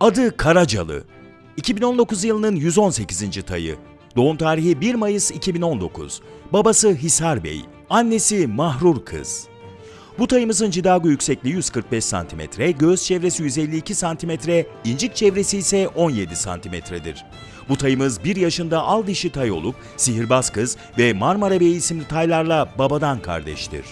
Adı Karacalı. 2019 yılının 118. tayı. Doğum tarihi 1 Mayıs 2019. Babası Hisar Bey, annesi Mahrur Kız. Bu tayımızın cidago yüksekliği 145 cm, göğüs çevresi 152 cm, incik çevresi ise 17 cm'dir. Bu tayımız 1 yaşında al dişi tay olup Sihirbaz Kız ve Marmara Bey isimli taylarla babadan kardeştir.